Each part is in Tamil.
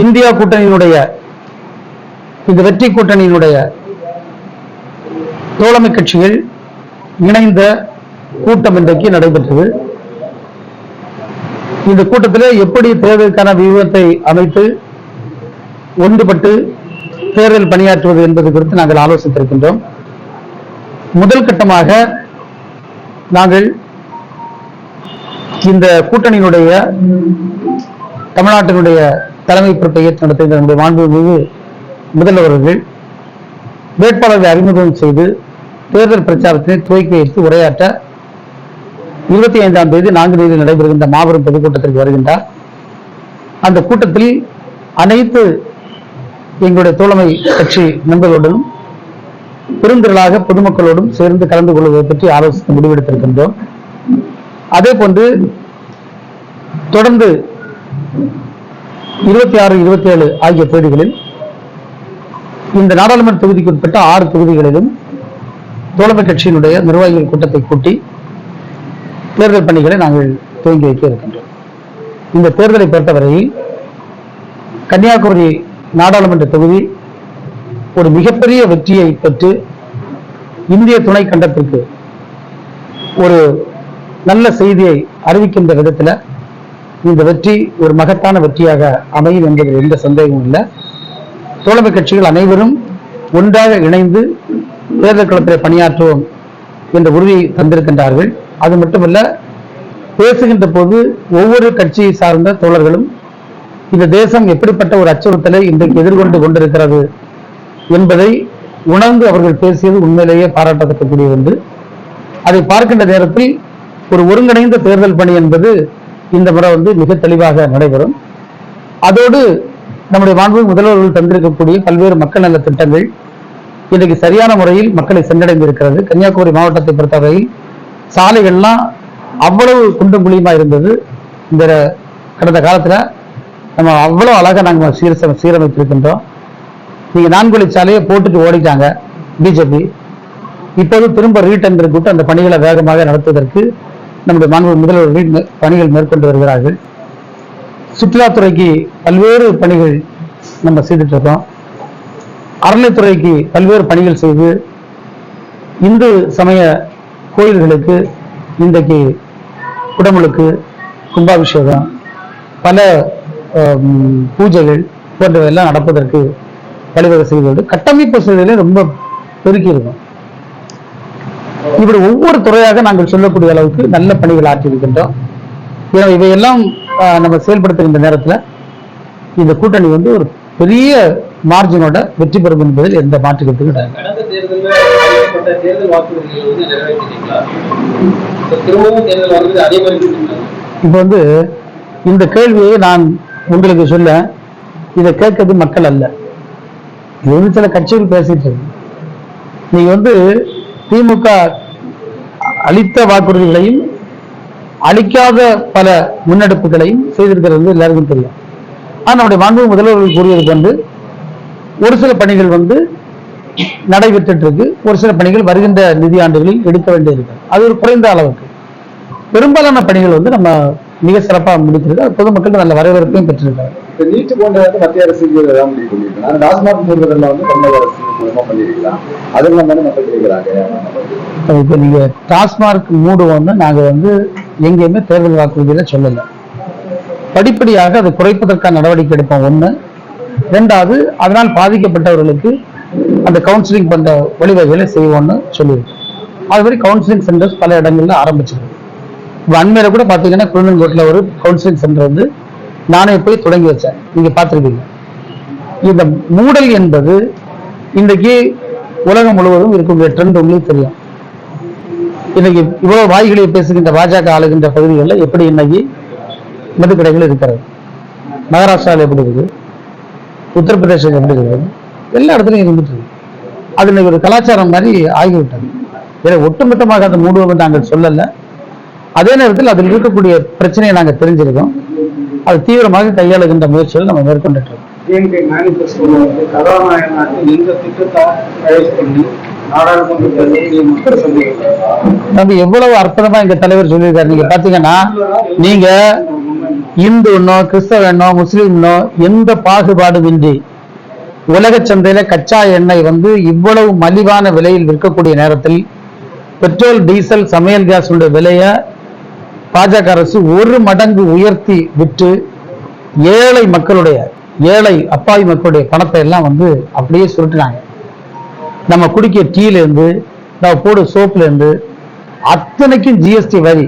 இந்தியா கூட்டணியினுடைய இந்த வெற்றி கூட்டணியினுடைய தோழமை கட்சிகள் இணைந்த கூட்டம் இன்றைக்கு நடைபெற்றது. இந்த கூட்டத்தில் எப்படி தேர்தலுக்கான வியூகத்தை அமைத்து ஒன்றுபட்டு தேர்தல் பணியாற்றுவது என்பது குறித்து நாங்கள் ஆலோசித்திருக்கின்றோம். முதல் கட்டமாக நாங்கள் இந்த கூட்டணியினுடைய தமிழ்நாட்டினுடைய தலைமை பொறுப்பை ஏற்று நடத்துகின்ற நம்முடைய மாண்புமிகு முதல்வர்கள் வேட்பாளர்களை அறிமுகம் செய்து தேர்தல் பிரச்சாரத்தை துவக்கி வைத்து உரையாற்ற இருபத்தி ஐந்தாம் தேதி நான்கு தேதி நடைபெறுகின்ற மாபெரும் பொதுக்கூட்டத்திற்கு வருகின்றார். அந்த கூட்டத்தில் அனைத்து எங்களுடைய தோழமை கட்சி நண்பர்களுடனும் பெருந்திரளாக பொதுமக்களோடும் சேர்ந்து கலந்து கொள்வதை பற்றி ஆலோசித்து முடிவெடுத்திருக்கின்றோம். அதே போன்று தொடர்ந்து இருபத்தி ஆறு இருபத்தி ஏழு ஆகிய தேதிகளில் இந்த நாடாளுமன்ற தொகுதிக்கு உட்பட்ட ஆறு தொகுதிகளிலும் தோழமை கட்சியினுடைய நிர்வாகிகள் கூட்டத்தை கூட்டி தேர்தல் பணிகளை நாங்கள் துவங்கி வைக்க இருக்கின்றோம். இந்த தேர்தலை பொறுத்தவரையில் கன்னியாகுமரி நாடாளுமன்ற தொகுதி ஒரு மிகப்பெரிய வெற்றியை பெற்று இந்திய துணை கண்டத்திற்கு ஒரு நல்ல செய்தியை அறிவிக்கின்ற விதத்தில் இந்த வெற்றி ஒரு மகத்தான வெற்றியாக அமையும் என்பதில் எந்த சந்தேகமும் இல்லை. தோழமை கட்சிகள் அனைவரும் ஒன்றாக இணைந்து தேர்தல் களத்தில் பணியாற்றுவோம் என்ற உறுதி தந்திருக்கின்றார்கள். அது மட்டுமல்ல பேசுகின்ற போது ஒவ்வொரு கட்சியை சார்ந்த தோழர்களும் இந்த தேசம் எப்படிப்பட்ட ஒரு அச்சுறுத்தலை இன்றைக்கு எதிர்கொண்டு கொண்டிருக்கிறது என்பதை உணர்ந்து அவர்கள் பேசியது உண்மையிலேயே பாராட்டத்தக்கக்கூடிய ஒன்று அதை பார்க்கின்ற நேரத்தில் ஒரு ஒருங்கிணைந்த தேர்தல் பணி என்பது இந்த முறை வந்து மிக தெளிவாக நடைபெறும். அதோடு நம்முடைய மாண்பு முதல்வர்கள் தந்திருக்கக்கூடிய பல்வேறு மக்கள் நல திட்டங்கள் இன்றைக்கு சரியான முறையில் மக்களை சென்றடைந்து இருக்கிறது கன்னியாகுமரி மாவட்டத்தை பொறுத்தவரையில் சாலைகள்லாம் அவ்வளவு குண்டும் குழியுமா இருந்தது. இந்த கடந்த காலத்துல நம்ம அவ்வளவு அழகா நாங்க சீர சீரமைத்திருக்கின்றோம். நீங்க நான்குழி சாலையை போட்டுட்டு ஓடிட்டாங்க. பிஜேபி. இப்போது திரும்ப ரீட்டன் கூட்டு அந்த பணிகளை வேகமாக நடத்துவதற்கு நம்முடைய மாண்பு முதல்வர்கள் பணிகள் மேற்கொண்டு வருகிறார்கள். சுற்றுலாத்துறைக்கு பல்வேறு பணிகள் நம்ம செய்துட்டு இருக்கோம் அறநிலைத்துறைக்கு பல்வேறு பணிகள் செய்து இந்து சமய கோயில்களுக்கு இன்றைக்கு குடமுழுக்கு கும்பாபிஷேகம் பல பூஜைகள் போன்றவையெல்லாம் நடப்பதற்கு வழிவகை செய்வது கட்டமைப்பு வசதிகளை ரொம்ப பெருக்கி இருக்கும் இப்படி ஒவ்வொரு துறையாக நாங்கள் சொல்லக்கூடிய அளவுக்கு நல்ல பணிகள் ஆற்றியிருக்கின்றோம். எனவே இவையெல்லாம் ஆஹ், நம்ம செயல்படுத்துகின்ற நேரத்தில் இந்த கூட்டணி வந்து ஒரு பெரிய மார்ஜினோட வெற்றி பெறும் என்பதில் எந்த மாற்று கருத்தும் கிடையாது? இப்போ வந்து இந்த கேள்வியை நான் உங்களுக்கு சொல்ல இதை கேட்கறது மக்கள் அல்ல. இது வந்து சில கட்சிகள் பேசிட்டு இருக்கு. நீங்க வந்து திமுக அளித்த வாக்குறுதிகளையும் அளிக்காத பல முன்னெடுப்புகளையும் செய்திருக்கிறது எல்லாருக்கும் தெரியும். ஆனால் நம்முடைய மாண்பு முதல்வர்கள் கூறியது வந்து ஒரு சில பணிகள் வந்து நடைபெற்று இருக்கு ஒரு சில பணிகள் வருகின்ற நிதியாண்டுகளில் எடுக்க வேண்டியிருக்கு அது ஒரு குறைந்த அளவுக்கு. பெரும்பாலான பணிகள் வந்து நம்ம மிக சிறப்பாக முடித்திருக்கு பொதுமக்கள் நல்ல வரவேற்பையும் பெற்றிருக்காங்க இப்ப நீட்டு போன்ற வந்து மத்திய அரசு ஏதாவது முடிவு பண்ணிருக்கலாம் அந்த டாஸ்மாக் தேர்தலில் வந்து தமிழக அரசு மூலமா பண்ணியிருக்கலாம் அதெல்லாம் தானே மக்கள் கேட்கிறாங்க இப்போ நீங்க டாஸ்மார்க் மூடுவோம்னு நாங்க வந்து எங்கேயுமே தேர்தல் வாக்குறுதியில சொல்லலை. படிப்படியாக அதை குறைப்பதற்கான நடவடிக்கை எடுப்போம். ஒன்று ரெண்டாவது அதனால் பாதிக்கப்பட்டவர்களுக்கு அந்த கவுன்சிலிங் பண்ற வழிவகைகளை செய்வோம்னு சொல்லியிருக்கோம். அது மாதிரி கவுன்சிலிங் சென்டர்ஸ் பல இடங்கள்ல ஆரம்பிச்சிருக்கு. இப்போ அண்மையில கூட பார்த்தீங்கன்னா குழுநன்கோட்டில் ஒரு கவுன்சிலிங் சென்டர் வந்து நானே போய் தொடங்கி வச்சேன். நீங்க பார்த்துருக்கீங்க இந்த மூடல் என்பது இன்றைக்கு உலகம் முழுவதும் இருக்கக்கூடிய ட்ரெண்ட் உங்களுக்கு தெரியும். இன்னைக்கு இவ்வளவு வாய்களை பேசுகின்ற பாஜக ஆளுகின்ற பகுதிகளில் எப்படி இன்னைக்கு மதுக்கடைகள் இருக்கிறது? மகாராஷ்டிராவில் எப்படி இருக்குது? உத்தரப்பிரதேசம் எப்படி இருக்குது? எல்லா இடத்துலையும் இருந்துட்டு இருக்கு. அது இன்னைக்கு ஒரு கலாச்சாரம் மாதிரி ஆகிவிட்டது. இதை ஒட்டுமொத்தமாக அதை மூடுவோம் நாங்கள் சொல்லலை. அதே நேரத்தில் அதில் இருக்கக்கூடிய பிரச்சனையை நாங்கள் தெரிஞ்சிருக்கோம். அது தீவிரமாக கையாளுகின்ற முயற்சிகள் நம்ம மேற்கொண்டுட்டு தம்பி எவ்வளவு அற்புதமா எங்க தலைவர் சொல்லியிருக்காரு. நீங்க பாத்தீங்கன்னா நீங்க இந்துன்னோ கிறிஸ்தவனோ முஸ்லீம்னோ எந்த பாகுபாடுமின்றி உலக சந்தையில கச்சா எண்ணெய் வந்து இவ்வளவு மலிவான விலையில் விற்கக்கூடிய நேரத்தில் பெட்ரோல் டீசல் சமையல் கேஸ் விலையை பாஜக அரசு ஒரு மடங்கு உயர்த்தி விட்டு ஏழை மக்களுடைய ஏழை அப்பாவி மக்களுடைய பணத்தை எல்லாம் வந்து அப்படியே சுருட்டினாங்க. நம்ம குடிக்க டீலேருந்து நம்ம போடு சோப்புல அத்தனைக்கும் ஜிஎஸ்டி வரி.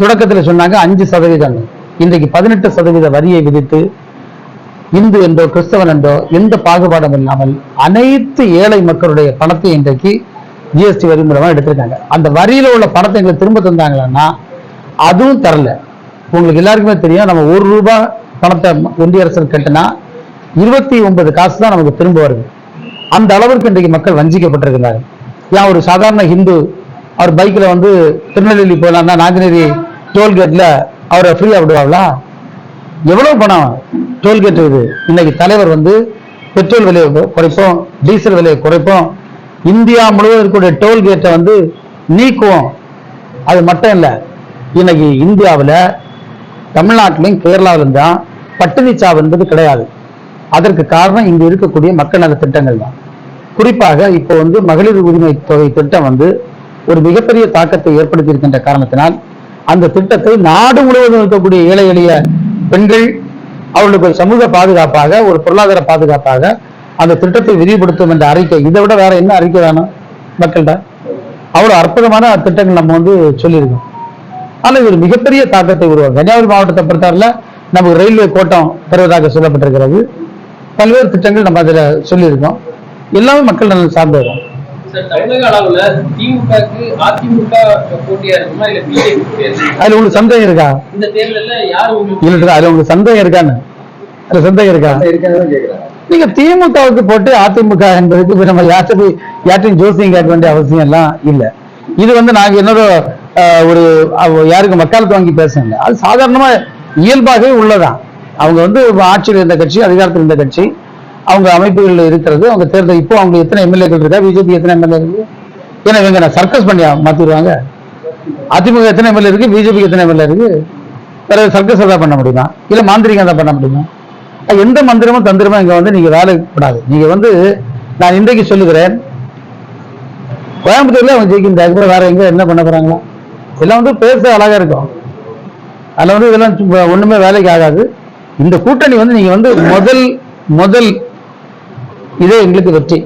தொடக்கத்தில் சொன்னாங்க அஞ்சு சதவீதம். இன்றைக்கு பதினெட்டு சதவீத வரியை விதித்து இந்து என்றோ கிறிஸ்தவன் என்றோ எந்த பாகுபாடும் இல்லாமல் அனைத்து ஏழை மக்களுடைய பணத்தை இன்றைக்கு ஜிஎஸ்டி வரி மூலமாக எடுத்திருக்காங்க. அந்த வரியில் உள்ள பணத்தை எங்களுக்கு திரும்ப தந்தாங்களா அதுவும் தரல. உங்களுக்கு எல்லாருக்குமே தெரியும் நம்ம ஒரு ரூபாய் பணத்தை ஒன்றிய அரசு கட்டினா இருபத்தி ஒன்பது காசு தான் நமக்கு திரும்ப வருது. அந்த அளவிற்கு இன்றைக்கு மக்கள் வஞ்சிக்கப்பட்டிருக்கிறார் ஏன் ஒரு சாதாரண ஹிந்து அவர் பைக்கில் வந்து திருநெல்வேலி போகலாம்னா நாங்குநேரி டோல்கேட்டில் அவரை ஃப்ரீயாக விடுவாங்களா? எவ்வளோ பணம் டோல்கேட் இது? இன்னைக்கு தலைவர் வந்து பெட்ரோல் விலையை குறைப்போம் டீசல் விலையை குறைப்போம். இந்தியா முழுவதும் இருக்கக்கூடிய டோல்கேட்டை வந்து நீக்குவோம். அது மட்டும் இல்லை இன்னைக்கு இந்தியாவில் தமிழ்நாட்டிலையும் கேரளாவிலும் தான் பட்டினி சாவு என்பது கிடையாது. அதற்கு காரணம் இங்கு இருக்கக்கூடிய மக்கள் நல திட்டங்கள் தான். குறிப்பாக இப்போ வந்து மகளிர் உரிமை தொகை திட்டம் வந்து ஒரு மிகப்பெரிய தாக்கத்தை ஏற்படுத்தி இருக்கின்ற காரணத்தினால் அந்த திட்டத்தை நாடு முழுவதும் இருக்கக்கூடிய ஏழை எளிய பெண்கள் அவர்களுக்கு ஒரு சமூக பாதுகாப்பாக ஒரு பொருளாதார பாதுகாப்பாக அந்த திட்டத்தை விரிவுபடுத்தும் என்ற அறிக்கை. இதை விட வேற என்ன அறிக்கை வேணும் மக்கள்கிட்ட? அவ்வளவு அற்புதமான திட்டங்கள் நம்ம வந்து சொல்லியிருக்கோம். ஆனால் இது ஒரு மிகப்பெரிய தாக்கத்தை உருவாக்கும் கன்னியாகுமரி மாவட்டத்தை பொறுத்தவரையில நமக்கு ரயில்வே கோட்டம் தருவதாக சொல்லப்பட்டிருக்கிறது. பல்வேறு திட்டங்கள் நம்ம அதில் சொல்லியிருக்கோம். எல்லாமே மக்கள் நலன் சார்ந்தது தான். சார் தமிழக அளவுல திமுகக்கு அதிமுக போட்டியா இருக்குமா இல்ல பிஜேபி போட்டியா இருக்குமா? அதுல உங்களுக்கு சந்தேகம் இருக்கா? இல்ல அதுல உங்களுக்கு சந்தேகம் இருக்கான்னு. அதுல சந்தேகம் இருக்கா? நீங்க திமுகவுக்கு போட்டு அதிமுக என்பதுக்கு நம்ம யார்கிட்ட போய் யார்ட்டையும் ஜோசியம் கேட்க வேண்டிய அவசியம் எல்லாம் இல்ல. இது வந்து நாங்க என்னதோ ஆஹ், ஒரு அவ- யாருக்கு வக்காலத்து வாங்கி பேசுங்க அது சாதாரணமாக இயல்பாகவே உள்ளதான். அவங்க வந்து ஆட்சியில் இருந்த கட்சி அதிகாரத்தில் இருந்த கட்சி அவங்க அமைப்புகளில் இருக்கிறது அவங்க தேர்தல் இப்போ அவங்க எத்தனை எம்எல்ஏக்கள் இருக்கா பிஜேபி எத்தனை எம்எல்ஏ இருக்கு? ஏன்னா இவங்க நான் சர்க்கஸ் பண்ணி மாற்றிடுவாங்க அதிமுக எத்தனை எம்எல்ஏ இருக்கு பிஜேபி எத்தனை எம்எல்ஏ இருக்கு? வேற சர்க்கஸ் தான் பண்ண முடியுமா? இல்லை மாந்திரிகம் தான் பண்ண முடியுமா? எந்த மந்திரமும் தந்திரமும் இங்கே வந்து நீங்கள் வேலை கூடாது. நீங்கள் வந்து நான் இன்றைக்கு சொல்லுகிறேன் கோயம்புத்தூர்ல அவங்க ஜெயிக்கின்ற அதுக்கப்புறம் வேற எங்க என்ன பண்ண போறாங்களா? இதெல்லாம் வந்து பேச அழகா இருக்கும். அதில் வந்து இதெல்லாம் ஒன்றுமே ஒண்ணுமே வேலைக்கு ஆகாது. இந்த கூட்டணி வந்து நீங்கள் வந்து முதல் முதல் இதே எங்களுக்கு வெற்றி.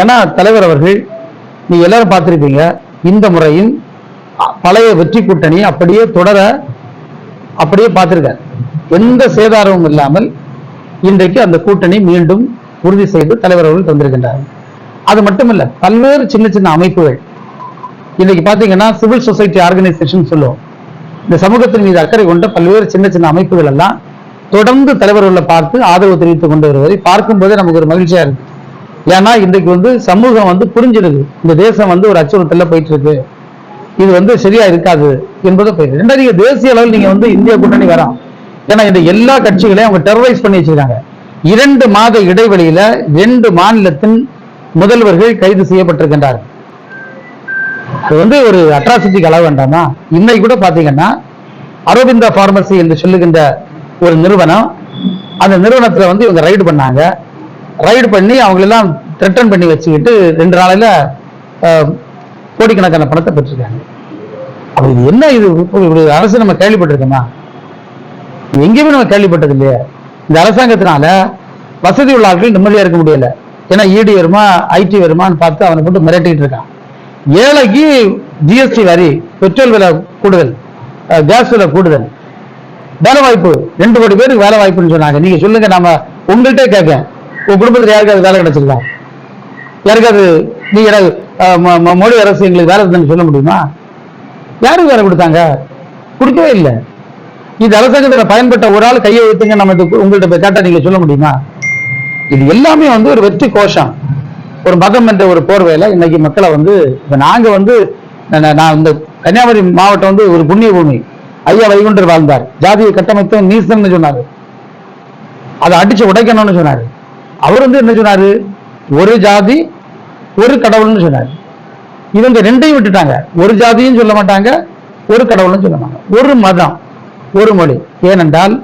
ஏன்னா தலைவர் அவர்கள் நீங்கள் எல்லாரும் பார்த்துருப்பீங்க இந்த முறையின் பழைய வெற்றி கூட்டணி அப்படியே தொடர அப்படியே பார்த்துருக்கார். எந்த சேதாரமும் இல்லாமல் இன்றைக்கு அந்த கூட்டணி மீண்டும் உறுதி செய்து தலைவர் அவர்கள் தந்திருக்கின்றார். அது மட்டுமல்ல பல்வேறு சின்ன சின்ன அமைப்புகள் இன்னைக்கு பாத்தீங்கன்னா சிவில் சொசைட்டி ஆர்கனைசேஷன் சொல்லுவோம். இந்த சமூகத்தின் மீது அக்கறை கொண்ட பல்வேறு சின்ன சின்ன அமைப்புகள் எல்லாம் தொடர்ந்து தலைவர்களை பார்த்து ஆதரவு தெரிவித்துக் கொண்டு வருவதை பார்க்கும்போதே நமக்கு ஒரு மகிழ்ச்சியா இருக்கு. ஏன்னா இன்றைக்கு வந்து சமூகம் வந்து புரிஞ்சிடுது. இந்த தேசம் வந்து ஒரு அச்சுறுத்தல போயிட்டு இருக்கு இது வந்து சரியா இருக்காது என்பதை போயிருக்கு ரெண்டாவது நீங்க தேசிய அளவில் நீங்க வந்து இந்திய கூட்டணி வரோம் ஏன்னா இந்த எல்லா கட்சிகளையும் அவங்க டெரரைஸ் பண்ணி வச்சிருக்காங்க. இரண்டு மாத இடைவெளியில ரெண்டு மாநிலத்தின் முதல்வர்கள் கைது செய்யப்பட்டிருக்கின்றார்கள். இது வந்து ஒரு அட்ராசிட்டிக்கு அளவு வேண்டாமா இன்னைக்கு கூட பார்த்தீங்கன்னா அரவிந்தா ஃபார்மசி என்று சொல்லுகின்ற ஒரு நிறுவனம் அந்த நிறுவனத்தில் வந்து இவங்க ரைடு பண்ணாங்க. ரைடு பண்ணி அவங்களெல்லாம் த்ரெட்டன் பண்ணி வச்சுக்கிட்டு ரெண்டு நாளையில் கோடிக்கணக்கான பணத்தை பெற்றிருக்காங்க. அப்போ இது என்ன இது? இப்படி அரசு நம்ம கேள்விப்பட்டிருக்கோமா? எங்கேயுமே நம்ம கேள்விப்பட்டது இல்லையா. இந்த அரசாங்கத்தினால வசதி உள்ள ஆட்கள் நிம்மதியாக இருக்க முடியல. ஏன்னா இடி வருமா ஐடி வருமான்னு பார்த்து அவனை போட்டு மிரட்டிட்டு இருக்கான். ஏழைக்கு ஜிஎஸ்டி வரி பெட்ரோல் விலை கூடுதல் கேஸ் விலை கூடுதல். வேலை வாய்ப்பு ரெண்டு கோடி பேருக்கு வேலை வாய்ப்புன்னு சொன்னாங்க. நீங்க சொல்லுங்க நாம உங்கள்கிட்ட கேட்க உங்க குடும்பத்தில் யாருக்காவது வேலை கிடைச்சிருக்கா? யாருக்காவது நீங்க மொழி ம- மோடி அரசு எங்களுக்கு வேலை தந்தேன்னு சொல்ல முடியுமா? யாருக்கு வேலை கொடுத்தாங்க? கொடுக்கவே இல்லை. இந்த அரசாங்கத்தில் பயன்பட்ட ஒரு ஆள் கையை வைத்துங்க நம்ம இது உங்கள்கிட்ட போய் கேட்டா நீங்க சொல்ல முடியுமா? இது எல்லாமே வந்து ஒரு வெற்றி கோஷம். ஒரு மதம் என்ற ஒரு போர்வையில இன்னைக்கு மக்களை வந்து இப்ப நாங்க வந்து நான் இந்த கன்னியாகுமரி மாவட்டம் வந்து ஒரு புண்ணிய பூமி ஐயா வைகுண்டர் வாழ்ந்தார். ஜாதியை கட்டமைத்த நீசன் சொன்னாரு. அதை அடிச்சு உடைக்கணும்னு சொன்னாரு. அவர் வந்து என்ன சொன்னாரு? ஒரு ஜாதி ஒரு கடவுள்னு சொன்னாரு. இவங்க ரெண்டையும் விட்டுட்டாங்க. ஒரு ஜாதியும் சொல்ல மாட்டாங்க ஒரு கடவுள்னு சொல்ல மாட்டாங்க. ஒரு மதம் ஒரு மொழி. ஏனென்றால்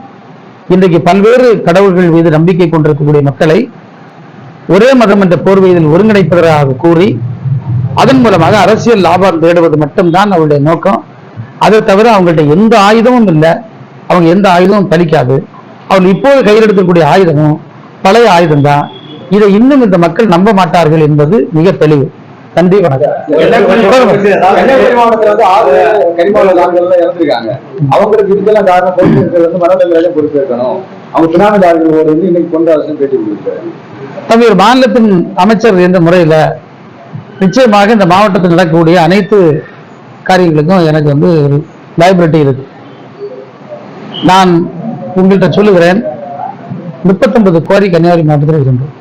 இன்றைக்கு பல்வேறு கடவுள்கள் மீது நம்பிக்கை கொண்டிருக்கக்கூடிய மக்களை ஒரே மதம் என்ற போர்வையில் ஒருங்கிணைப்பதாக கூறி அதன் மூலமாக அரசியல் லாபம் தேடுவது மட்டும்தான் அவருடைய நோக்கம். அதை தவிர அவங்கள்ட்ட எந்த ஆயுதமும் இல்லை. அவங்க எந்த ஆயுதமும் பலிக்காது. அவங்க இப்போது கையில் எடுக்கக்கூடிய ஆயுதமும் பழைய ஆயுதம் தான் இதை இன்னும் இந்த மக்கள் நம்ப மாட்டார்கள் என்பது மிக தெளிவு. நன்றி வணக்கம். அவங்களுக்கு இதுக்கெல்லாம் காரணம் பொறுப்பு இருக்கிறது மனதங்களை பொறுப்பு இருக்கணும் அவங்க சுனாமிதாரர்களோடு வந்து இன்னைக்கு கொண்டு அரசு பேட்டி கொடுக்குறாரு தம்பி ஒரு மாநிலத்தின் அமைச்சர் என்ற முறையில நிச்சயமாக இந்த மாவட்டத்தில் நடக்கக்கூடிய அனைத்து காரியங்களுக்கும் எனக்கு வந்து லைபிலிட்டி இருக்கு. நான் உங்கள்கிட்ட சொல்லுகிறேன் முப்பத்தொன்பது கோரி கன்னியாகுமரி மாவட்டத்தில் இருக்கின்றோம்